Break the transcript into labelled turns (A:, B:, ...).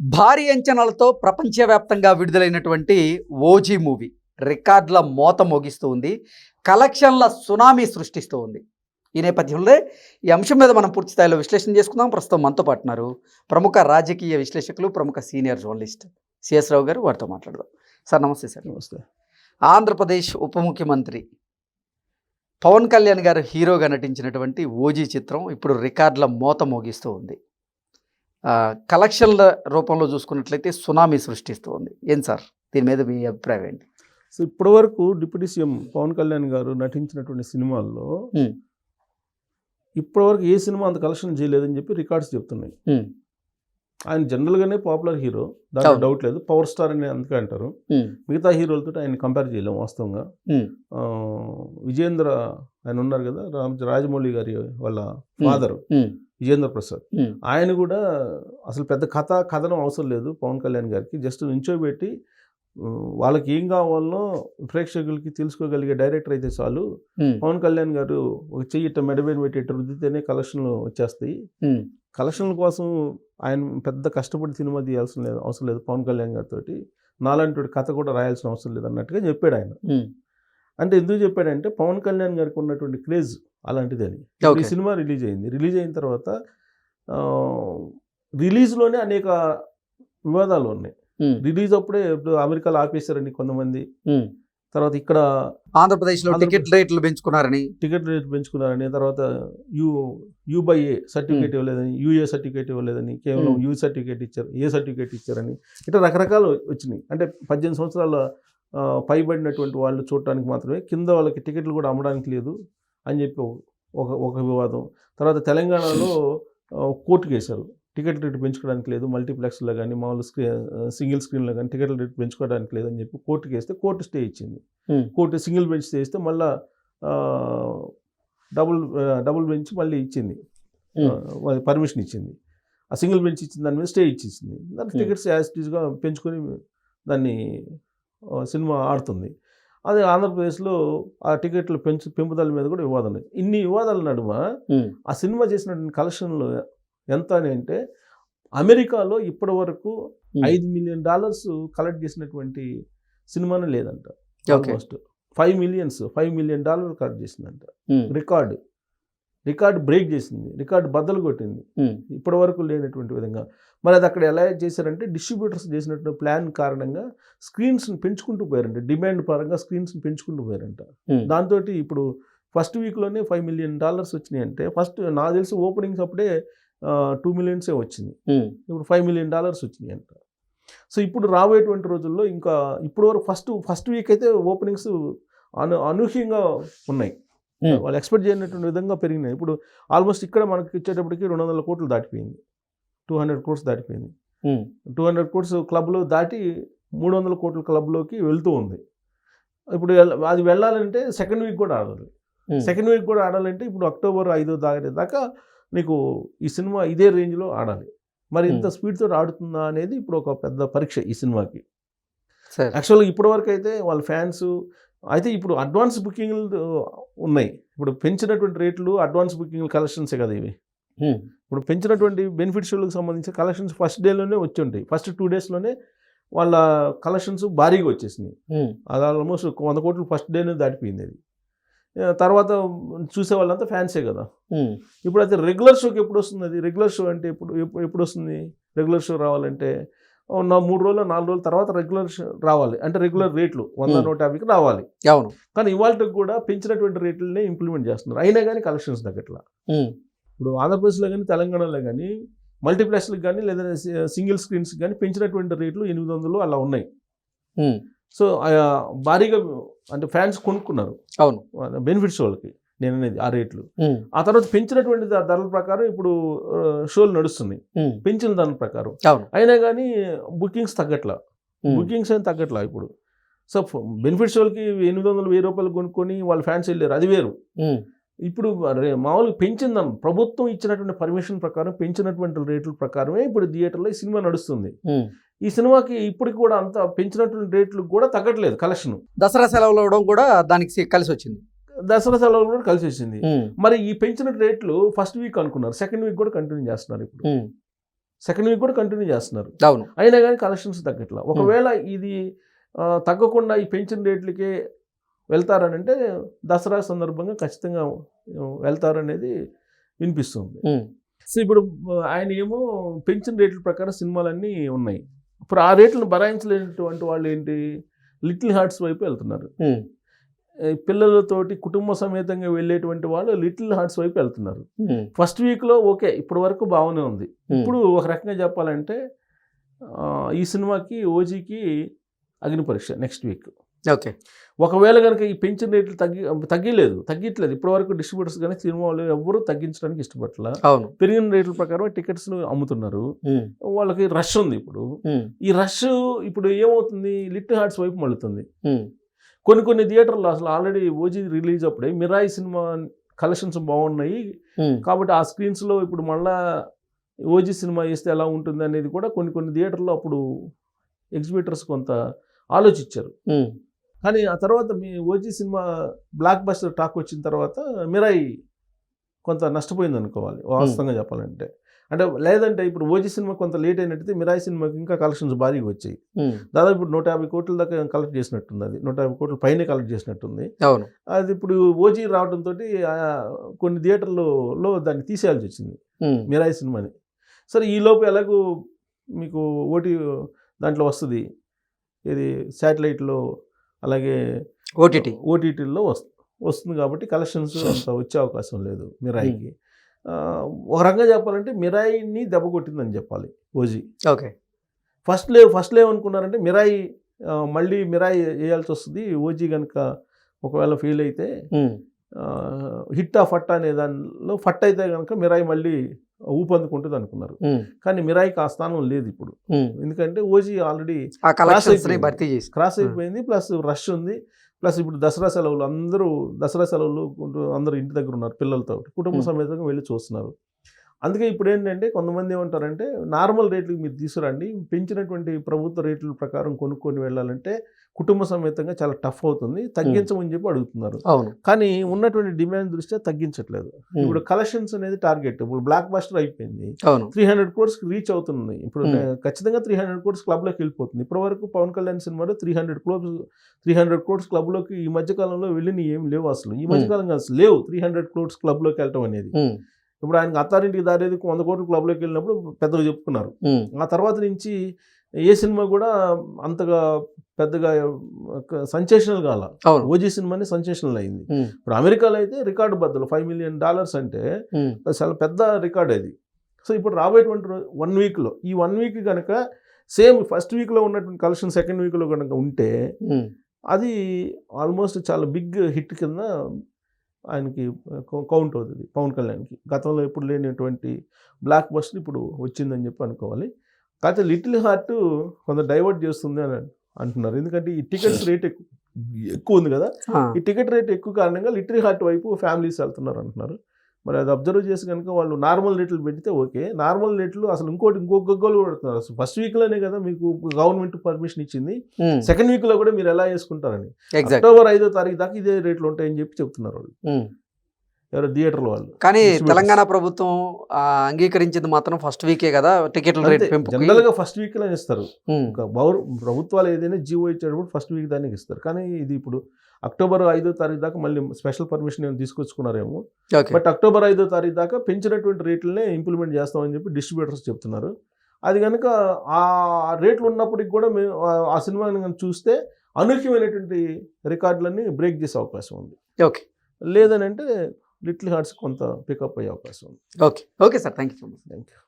A: భారీ అంచనాలతో ప్రపంచవ్యాప్తంగా విడుదలైనటువంటి ఓజీ మూవీ రికార్డుల మోత మోగిస్తూ ఉంది కలెక్షన్ల సునామీ సృష్టిస్తూ ఉంది. ఈ నేపథ్యంలో ఈ అంశం మీద మనం పూర్తి స్థాయిలో విశ్లేషణ చేసుకుందాం. ప్రస్తుతం మనతో పాటున్నారు ప్రముఖ రాజకీయ విశ్లేషకులు ప్రముఖ సీనియర్ జర్నలిస్ట్ సిఎస్ రావు గారు. వారితో మాట్లాడదాం. సార్ నమస్తే సార్.
B: నమస్తే.
A: ఆంధ్రప్రదేశ్ ఉప ముఖ్యమంత్రి పవన్ కళ్యాణ్ గారు హీరోగా నటించినటువంటి ఓజీ చిత్రం ఇప్పుడు రికార్డుల మోత మోగిస్తూ ఉంది. కలెక్షన్ల రూపంలో చూసుకున్నట్లయితే సునామీ సృష్టిస్తూ ఉంది. ఏం సార్? దీని మీద మీ అభిప్రాయం ఏంటి?
B: సో ఇప్పటి వరకు డిప్యూటీ సీఎం పవన్ కళ్యాణ్ గారు నటించినటువంటి సినిమాల్లో. ఇప్పటి వరకు ఏ సినిమా అంత కలెక్షన్ చేయలేదని చెప్పి రికార్డ్స్ చెప్తున్నాయి. ఆయన జనరల్గానే పాపులర్ హీరో దాంట్లో
A: అవును.
B: డౌట్ లేదు. పవర్ స్టార్ అని అందుకే అంటారు. మిగతా హీరోలతో ఆయన కంపేర్ చేయలేం వాస్తవంగా. విజేంద్ర ఆయన ఉన్నారు కదా రామ్ రాజమౌళి గారి వాళ్ళ ఫాదర్. విజేంద్ర ప్రసాద్. ఆయన కూడా అసలు పెద్ద కథ కథనం అవసరం లేదు పవన్ కళ్యాణ్ గారికి. జస్ట్ నించోబెట్టి వాళ్ళకి ఏం కావాలనో ప్రేక్షకులకి తెలుసుకోగలిగే డైరెక్టర్ అయితే చాలు. పవన్ కళ్యాణ్ గారు ఒక చెయ్యి ఇట్ట మెడబెన్ పెట్టి ఇట్ట రుద్దితేనే కలెక్షన్లు వచ్చేస్తాయి. కలెక్షన్ల కోసం ఆయన పెద్ద కష్టపడి సినిమా తీయాల్సిన లేదు అవసరం లేదు పవన్ కళ్యాణ్ గారితో నాలాంటి కథ కూడా రాయాల్సిన అవసరం లేదు అన్నట్టుగా చెప్పాడు ఆయన. అంటే ఎందుకు చెప్పాడంటే పవన్ కళ్యాణ్ గారికి ఉన్నటువంటి క్రేజ్ అలాంటిది అని ఈ సినిమా రిలీజ్ అయింది. రిలీజ్ అయిన తర్వాత రిలీజ్లోనే అనేక వివాదాలు ఉన్నాయి. రిలీజ్ అప్పుడే ఇప్పుడు అమెరికాలో ఆపేశారని కొంతమంది. తర్వాత ఇక్కడ
A: ఆంధ్రప్రదేశ్లో టికెట్ రేట్లు పెంచుకున్నారని.
B: టికెట్ రేట్ పెంచుకున్నారని తర్వాత U U by A certificate ఇవ్వలేదని యూఏ సర్టిఫికేట్ ఇవ్వలేదని కేవలం. యూ సర్టిఫికేట్ ఇచ్చారు ఏ సర్టిఫికేట్ ఇచ్చారని. ఇట్లా రకరకాలు వచ్చినాయి. అంటే పద్దెనిమిది సంవత్సరాల పైబడినటువంటి వాళ్ళు చూడటానికి మాత్రమే కింద వాళ్ళకి టికెట్లు కూడా అమ్మడానికి లేదు. అని చెప్పి ఒక ఒక వివాదం. తర్వాత తెలంగాణలో ఆ, కోర్టుకు వేశారు టికెట్ రేటు పెంచుకోవడానికి లేదు మల్టీప్లెక్స్లో కానీ మామూలు స్క్రీన్ సింగిల్ స్క్రీన్లో కానీ టికెట్ రేటు పెంచుకోవడానికి లేదని చెప్పి కోర్టుకి వేస్తే కోర్టు స్టే ఇచ్చింది. కోర్టు సింగిల్ బెంచ్ స్టే ఇస్తే మళ్ళా డబుల్ డబుల్ బెంచ్ మళ్ళీ ఇచ్చింది. పర్మిషన్ ఇచ్చింది. ఆ సింగిల్ బెంచ్ ఇచ్చిన దాని మీద స్టే ఇచ్చేసింది. దాని. టికెట్స్ యాజ్ టీజ్గా పెంచుకొని దాన్ని సినిమా ఆడుతుంది. అదే ఆంధ్రప్రదేశ్లో ఆ టికెట్ల పెంచు పెంపుదల మీద కూడా వివాదం ఉంది ఇన్ని వివాదాల నడుమ ఆ సినిమా చేసినటువంటి కలెక్షన్లు ఎంత అని అంటే అమెరికాలో ఇప్పటి వరకు. ఐదు మిలియన్ డాలర్స్ కలెక్ట్ చేసినటువంటి సినిమానే లేదంట almost. Five millions five million dollar collect చేసిందంట. రికార్డు. రికార్డు బ్రేక్ చేసింది రికార్డు బద్దలు కొట్టింది. ఇప్పటి వరకు లేనటువంటి విధంగా. మరి అది అక్కడ ఎలా చేశారంటే డిస్ట్రిబ్యూటర్స్ చేసినట్టు ప్లాన్ కారణంగా స్క్రీన్స్ని పెంచుకుంటూ పోయారంట. డిమాండ్ పరంగా స్క్రీన్స్ని పెంచుకుంటూ పోయారంట. దాంతో ఇప్పుడు ఫస్ట్ వీక్లోనే ఫైవ్ మిలియన్ డాలర్స్ వచ్చినాయి అంటే ఫస్ట్ నాకు తెలిసి ఓపెనింగ్స్ అప్పుడే టూ మిలియన్సే వచ్చింది. ఇప్పుడు ఫైవ్ మిలియన్ డాలర్స్ వచ్చినాయి అంట. సో ఇప్పుడు రాబోయేటువంటి రోజుల్లో ఇంకా ఇప్పుడు వరకు ఫస్ట్ ఫస్ట్ వీక్ అయితే ఓపెనింగ్స్ అను అనూహ్యంగా ఉన్నాయి. వాళ్ళు ఎక్స్పెక్ట్ చేయనటువంటి విధంగా పెరిగినాయి. ఇప్పుడు ఆల్మోస్ట్ ఇక్కడ మనకి ఇచ్చేటప్పటికి రెండు వందల కోట్లు దాటిపోయింది. టూ హండ్రెడ్ కోర్స్ దాటిపోయింది. టూ హండ్రెడ్ కోర్స్ క్లబ్లో దాటి మూడు వందల కోట్ల క్లబ్లోకి వెళ్తూ ఉంది. ఇప్పుడు అది వెళ్ళాలంటే సెకండ్ వీక్ కూడా ఆడాలి. సెకండ్ వీక్ కూడా ఆడాలంటే ఇప్పుడు అక్టోబర్ ఐదో తారీఖు దాకా నీకు ఈ సినిమా ఇదే రేంజ్లో ఆడాలి. మరి ఇంత స్పీడ్తో ఆడుతుందా అనేది ఇప్పుడు ఒక పెద్ద పరీక్ష ఈ సినిమాకి.
A: సరే.
B: యాక్చువల్గా ఇప్పటి వరకు అయితే వాళ్ళ ఫ్యాన్స్ అయితే ఇప్పుడు అడ్వాన్స్ బుకింగ్లు ఉన్నాయి. ఇప్పుడు పెంచినటువంటి రేట్లు అడ్వాన్స్ బుకింగ్ కలెక్షన్సే కదా ఇవి. ఇప్పుడు పెంచినటువంటి బెనిఫిట్ షోలకు సంబంధించిన కలెక్షన్స్ ఫస్ట్ డేలోనే వచ్చి ఉంటాయి ఫస్ట్ టూ డేస్లోనే వాళ్ళ కలెక్షన్స్ భారీగా వచ్చేసినాయి. అది ఆల్మోస్ట్ వంద కోట్లు ఫస్ట్ డేనే దాటిపోయింది అది. తర్వాత చూసే వాళ్ళంతా ఫ్యాన్సే కదా. ఇప్పుడు అయితే రెగ్యులర్ షోకి ఎప్పుడు వస్తుంది అది? రెగ్యులర్ షో అంటే ఎప్పుడు ఎప్పుడు వస్తుంది? రెగ్యులర్ షో రావాలంటే నా మూడు రోజులు నాలుగు రోజుల తర్వాత రెగ్యులర్ రావాలి. అంటే రెగ్యులర్ రేట్లు వంద
A: Hmm.
B: నూట యాభైకి రావాలి.
A: అవును.
B: కానీ ఇవాళకి కూడా పెంచినటువంటి రేట్లనే ఇంప్లిమెంట్ చేస్తున్నారు. అయినా కానీ కలెక్షన్స్ తగ్గట్లా.
A: ఉమ్,
B: ఇప్పుడు ఆంధ్రప్రదేశ్లో కానీ తెలంగాణలో కానీ మల్టీప్లెక్స్లకు కానీ లేదా సింగిల్ స్క్రీన్స్ కానీ పెంచినటువంటి రేట్లు ఎనిమిది వందలు అలా ఉన్నాయి.
A: ఉమ్,
B: సో భారీగా అంటే ఫ్యాన్స్ కొనుక్కున్నారు.
A: అవును.
B: బెనిఫిట్స్ వాళ్ళకి. నేను అనేది ఆ రేట్లు. ఆ తర్వాత పెంచినటువంటి ధరల ప్రకారం ఇప్పుడు షోలు నడుస్తున్నాయి పెంచిన దాని ప్రకారం. అయినా కానీ బుకింగ్స్ తగ్గట్లా. బుకింగ్స్ ఏం తగ్గట్లా ఇప్పుడు. సో బెనిఫిట్ షోలకి ఎనిమిది వందలు వెయ్యి రూపాయలు కొనుక్కొని వాళ్ళ ఫ్యాన్స్ వెళ్ళారు. అది వేరు. ఇప్పుడు మామూలుగా పెంచిందాం ప్రభుత్వం ఇచ్చినటువంటి పర్మిషన్ ప్రకారం పెంచినటువంటి రేట్ల ప్రకారమే ఇప్పుడు థియేటర్లో ఈ సినిమా నడుస్తుంది. ఈ సినిమాకి ఇప్పటికి కూడా అంత పెంచినటువంటి రేట్లు కూడా తగ్గట్లేదు కలెక్షన్.
A: దసరా సెలవులు కూడా దానికి కలిసి వచ్చింది.
B: దసరా సెలవులు కూడా కలిసి వచ్చింది మరి ఈ పెంచిన రేట్లు ఫస్ట్ వీక్ అనుకున్నారు. సెకండ్ వీక్ కూడా కంటిన్యూ చేస్తున్నారు ఇప్పుడు. సెకండ్ వీక్ కూడా కంటిన్యూ చేస్తున్నారు.
A: అవును.
B: అయినా కానీ కలెక్షన్స్ తగ్గట్లా. ఒకవేళ ఇది తగ్గకుండా ఈ పెంచిన రేట్లకే వెళ్తారని అంటే దసరా సందర్భంగా ఖచ్చితంగా వెళ్తారనేది వినిపిస్తుంది. సో ఇప్పుడు ఆయన ఏమో పెంచిన రేట్ల ప్రకారం సినిమాలన్నీ ఉన్నాయి. ఇప్పుడు ఆ రేట్లను భరాయించలేనటువంటి వాళ్ళు ఏంటి? లిటిల్ హార్ట్స్ వైపు వెళ్తున్నారు. పిల్లలతోటి కుటుంబ సమేతంగా వెళ్ళేటువంటి వాళ్ళు లిటిల్ హార్ట్స్ వైపు వెళ్తున్నారు. ఫస్ట్ వీక్లో ఓకే ఇప్పటి వరకు బాగానే ఉంది. ఇప్పుడు ఒక రకంగా చెప్పాలంటే ఈ సినిమాకి ఓజీకి అగ్ని పరీక్ష నెక్స్ట్ వీక్.
A: ఓకే.
B: ఒకవేళ కనుక ఈ పెంచిన రేట్లు తగ్గి తగ్గలేదు తగ్గట్లేదు. ఇప్పటి వరకు డిస్ట్రిబ్యూటర్స్ కానీ సినిమా వాళ్ళు ఎవరు తగ్గించడానికి ఇష్టపడట్ల.
A: అవును.
B: పెరిగిన రేట్ల ప్రకారం టికెట్స్ అమ్ముతున్నారు. వాళ్ళకి రష్ ఉంది ఇప్పుడు. ఈ రష్ ఇప్పుడు ఏమవుతుంది? లిటిల్ హార్ట్స్ వైపు మళ్ళుతుంది. కొన్ని కొన్ని థియేటర్లు అసలు ఆల్రెడీ ఓజీ రిలీజ్ అప్పుడే. మిరాయి సినిమా కలెక్షన్స్ బాగున్నాయి. కాబట్టి ఆ స్క్రీన్స్లో ఇప్పుడు మళ్ళా ఓజీ సినిమా వేస్తే ఎలా ఉంటుంది అనేది కూడా కొన్ని కొన్ని థియేటర్లో అప్పుడు ఎగ్జిబిటర్స్ కొంత ఆలోచించారు. కానీ ఆ తర్వాత మీ OG cinema blockbuster talk వచ్చిన తర్వాత మిరాయి కొంత నష్టపోయింది అనుకోవాలి వాస్తవంగా చెప్పాలంటే. అంటే లేదంటే ఇప్పుడు ఓజీ సినిమా కొంత లేట్ అయినట్టయితే మిరాయి సినిమాకి ఇంకా కలెక్షన్స్ భారీగా వచ్చాయి. దాదాపు ఇప్పుడు నూట యాభై కోట్ల దాకా కలెక్ట్ చేసినట్టుంది అది నూట యాభై కోట్ల పైనే కలెక్ట్ చేసినట్టుంది.
A: అవును.
B: అది ఇప్పుడు ఓజీ రావడంతో కొన్ని థియేటర్లలో దాన్ని తీసేయాల్సి వచ్చింది. మిరాయి సినిమాని. సరే ఈ లోపు ఎలాగో మీకు ఓటీ దాంట్లో వస్తుంది? ఇది శాటిలైట్లో అలాగే
A: ఓటీటీ.
B: ఓటీటీల్లో వస్తుంది వస్తుంది కాబట్టి కలెక్షన్స్ అంత వచ్చే అవకాశం లేదు మిరాయికి. ఒక రకంగా చెప్పాలంటే మిరాయిని దెబ్బ కొట్టిందని చెప్పాలి ఓజీ.
A: ఓకే.
B: ఫస్ట్ లే ఫస్ట్ ఏమనుకున్నారంటే మిరాయి మళ్ళీ మిరాయి వేయాల్సి వస్తుంది. ఓజీ కనుక ఒకవేళ ఫెయిల్ అయితే హిట్టా ఫట్టా అనే దానిలో ఫట్ అయితే కనుక మిరాయి మళ్ళీ ఊపందుకుంటుంది అనుకున్నారు. కానీ మిరాయికి ఆ స్థానం లేదు ఇప్పుడు. ఎందుకంటే ఓజీ ఆల్రెడీ క్రాస్. అయిపోయింది ప్లస్ రష్ ఉంది. ప్లస్ ఇప్పుడు దసరా సెలవులు అందరూ దసరా సెలవులు అందరూ ఇంటి దగ్గర ఉన్నారు పిల్లలతో కుటుంబ. సమేతంగా వెళ్ళి చూస్తున్నారు అందుకే ఇప్పుడు ఏంటంటే కొంతమంది ఏమంటారంటే నార్మల్ రేట్లకు మీరు తీసుకురండి. పెంచినటువంటి ప్రభుత్వ రేట్ల ప్రకారం కొనుక్కొని వెళ్ళాలంటే కుటుంబ సమేతంగా చాలా టఫ్ అవుతుంది. తగ్గించమని చెప్పి అడుగుతున్నారు. కానీ ఉన్నటువంటి డిమాండ్ దృష్ట్యా తగ్గించట్లేదు. ఇప్పుడు కలెక్షన్స్ అనేది టార్గెట్. ఇప్పుడు బ్లాక్ బస్టర్ అయిపోయింది. త్రీ హండ్రెడ్ కోర్స్కి రీచ్ అవుతుంది. ఇప్పుడు ఖచ్చితంగా త్రీ హండ్రెడ్ కోర్స్ క్లబ్లోకి వెళ్ళిపోతుంది. ఇప్పటి వరకు పవన్ కళ్యాణ్ సినిమాలో three hundred clubs three hundred crores క్లబ్లోకి ఈ మధ్య కాలంలో వెళ్ళిన ఏం లేవు అసలు. ఈ మధ్య. కాలంగా అసలు లేవు. త్రీ హండ్రెడ్ క్రోడ్స్ క్లబ్లోకి వెళ్ళటం అనేది. ఇప్పుడు ఆయనకి అత్తారింటికి దారేది వంద కోట్ల క్లబ్లోకి వెళ్ళినప్పుడు పెద్దగా చెప్పుకున్నారు. ఆ తర్వాత నుంచి ఏ సినిమా కూడా అంతగా పెద్దగా సంచేషనల్ కాల. ఓజీ సినిమాని సంచేషనల్ అయింది. ఇప్పుడు అమెరికాలో అయితే రికార్డు బద్దలు ఫైవ్ మిలియన్ డాలర్స్ అంటే చాలా పెద్ద రికార్డ్ అది. సో ఇప్పుడు రాబోయేటువంటి వన్ వీక్లో ఈ వన్ వీక్ కనుక సేమ్ ఫస్ట్ వీక్లో ఉన్నటువంటి కలెక్షన్ సెకండ్ వీక్లో కనుక ఉంటే అది ఆల్మోస్ట్ చాలా బిగ్ హిట్ కింద ఆయనకి కౌంట్ అవుతుంది పవన్ కళ్యాణ్కి. గతంలో ఎప్పుడు లేనటువంటి బ్లాక్ బస్టర్ ఇప్పుడు వచ్చిందని చెప్పి అనుకోవాలి. కాకపోతే లిటిల్ హార్ట్ కొంత డైవర్ట్ చేస్తుంది అని అంటున్నారు. ఎందుకంటే ఈ టికెట్స్ రేట్ ఎక్కువ ఎక్కువ ఉంది కదా. ఈ టికెట్ రేట్ ఎక్కువ కారణంగా లిటిల్ హార్ట్ వైపు ఫ్యామిలీస్ వెళ్తున్నారు అంటున్నారు. మరి అది అబ్జర్వ్ చేసి కనుక వాళ్ళు నార్మల్ రేట్లు పెడితే ఓకే నార్మల్ రేట్లు అసలు ఇంకోటి ఇంకొక గగ్గోలు పెడుతున్నారు. అసలు ఫస్ట్ వీక్లోనే కదా మీకు గవర్నమెంట్ పర్మిషన్ ఇచ్చింది. సెకండ్ వీక్లో కూడా మీరు ఎలా వేసుకుంటారని
A: ఎగ్జాక్ట్
B: అక్టోబర్ ఐదో తారీఖు దాకా ఇదే రేట్లు ఉంటాయని చెప్పి చెప్తున్నారు వాళ్ళు.
A: ఉమ్.
B: ఎవరో థియేటర్ల వాళ్ళు.
A: కానీ. తెలంగాణ ప్రభుత్వం అంగీకరించింది మాత్రం ఫస్ట్ వీకే కదా టికెట్ల రేట్ పెంపు
B: జనరల్గా ఫస్ట్ వీక్లో ఇస్తారు. ప్రభుత్వాలు ఏదైనా జీవో ఇచ్చేటప్పుడు ఫస్ట్ వీక్ దానికి ఇస్తారు. కానీ ఇది ఇప్పుడు అక్టోబర్ ఐదో తారీఖు దాకా మళ్ళీ స్పెషల్ పర్మిషన్ ఏమైనా తీసుకొచ్చుకున్నారేమో. బట్ అక్టోబర్ ఐదో తారీఖు దాకా పెంచినటువంటి రేట్లనే ఇంప్లిమెంట్ చేస్తామని చెప్పి డిస్ట్రిబ్యూటర్స్ చెప్తున్నారు. అది కనుక ఆ రేట్లు ఉన్నప్పటికి కూడా మేము ఆ- ఆ సినిమాని కనుక చూస్తే అనూహ్యమైనటువంటి రికార్డులన్నీ బ్రేక్ చేసే అవకాశం ఉంది.
A: ఓకే.
B: లేదని అంటే లిటిల్ హార్ట్స్ కొంత పికప్ అయ్యే అవకాశం ఉంది.
A: Okay. Okay sir. Thank you so much.
B: Thank you